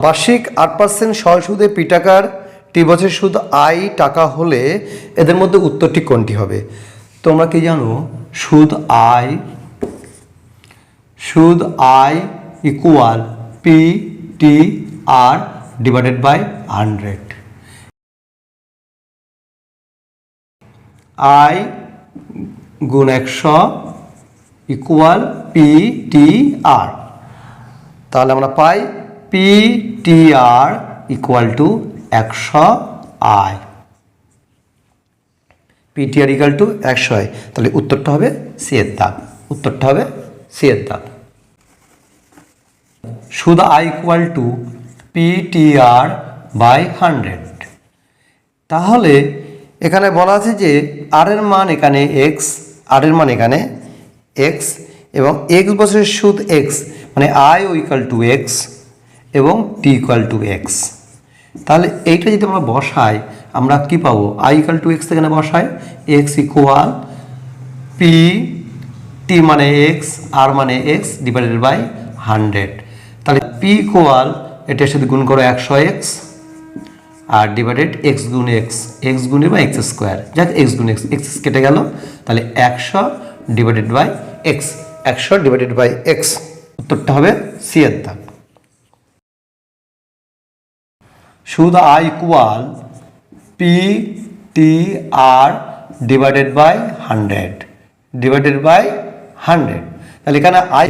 বার্ষিক আট পার্সেন্ট সহজ সুদে পি টাকার টি বছর সুদ আই টাকা হলে এদের মধ্যে উত্তরটি কোনটি হবে? তোমরা কি জানো? সুদ আই সুদ I equal P T R divided by hundred I গুণ একশো ইকুয়াল পি টি আর তাহলে আমরা পাই P T R equal to একশো I P T R equal to একশো আই তাহলে উত্তরটা হবে সি এর উত্তরটা হবে সি এর সুদ I equal to P T R by hundred তাহলে এখানে বলা আছে যে আর এর মান এখানে এক্স আর এর মান এখানে এক্স এবং এক্স বছরের সুদ এক্স মানে আই ইকাল টু এক্স এবং টি ইকাল টু এক্স তাহলে এইটা যদি আমরা বসাই, আমরা কি পাবো? আই ইকাল টু এক্স এখানে বসাই। এক্স ইকুয়াল পি টি মানে এক্স আর মানে এক্স ডিভাইডেড বাই হান্ড্রেড তাহলে পি ইকুয়াল এটার সাথে গুণ করো একশো এক্স আর ডিভাইডেড এক্স গুণ এক্স এক্স গুণে বা এক্স স্কোয়ার যাক এক্স গুণ এক্স এক্স কেটে গেল। তাহলে একশো ডিভাইডেড বাই এক্স একশো ডিভাইডেড বাই এক্স উত্তরটা হবে সি এর দাগ সুদ I equal P T R divided by hundred divided by hundred তাহলে এখানে I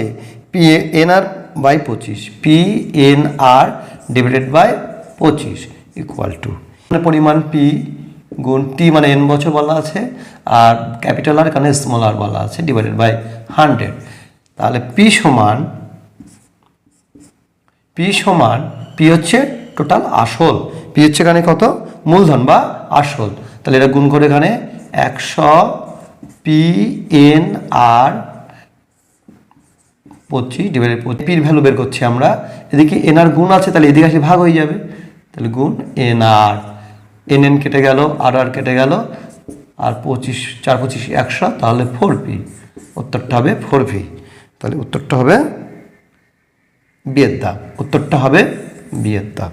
P N R by পঁচিশ P N R divided by পঁচিশ ইকুয়াল টু মানে পরিমাণ পি গুণ টি মানে এন বছর বলা আছে, আর ক্যাপিটাল আর এখানে স্মল আর বলা আছে ডিভাইডেড বাই হান্ড্রেড তাহলে পি সমান পি সমান পি হচ্ছে টোটাল আসল। পি হচ্ছে এখানে কত? মূলধন বা আসল। তাহলে এটা গুণ করে এখানে একশো পি এন আর পঁচিশ ডিভাইডেড পির ভ্যালু বের করছি আমরা। এদিকে এন আর গুণ আছে, তাহলে এদিকে আসলে ভাগ হয়ে যাবে। তাহলে গুণ এন আর এন এন কেটে গেল আর আর কেটে গেল, আর পঁচিশ, চার পঁচিশ, একশো, তাহলে ফোর পি উত্তরটা হবে ফোর পি তাহলে উত্তরটা হবে বিয়ের দাগ উত্তরটা হবে বিয়ের দাগ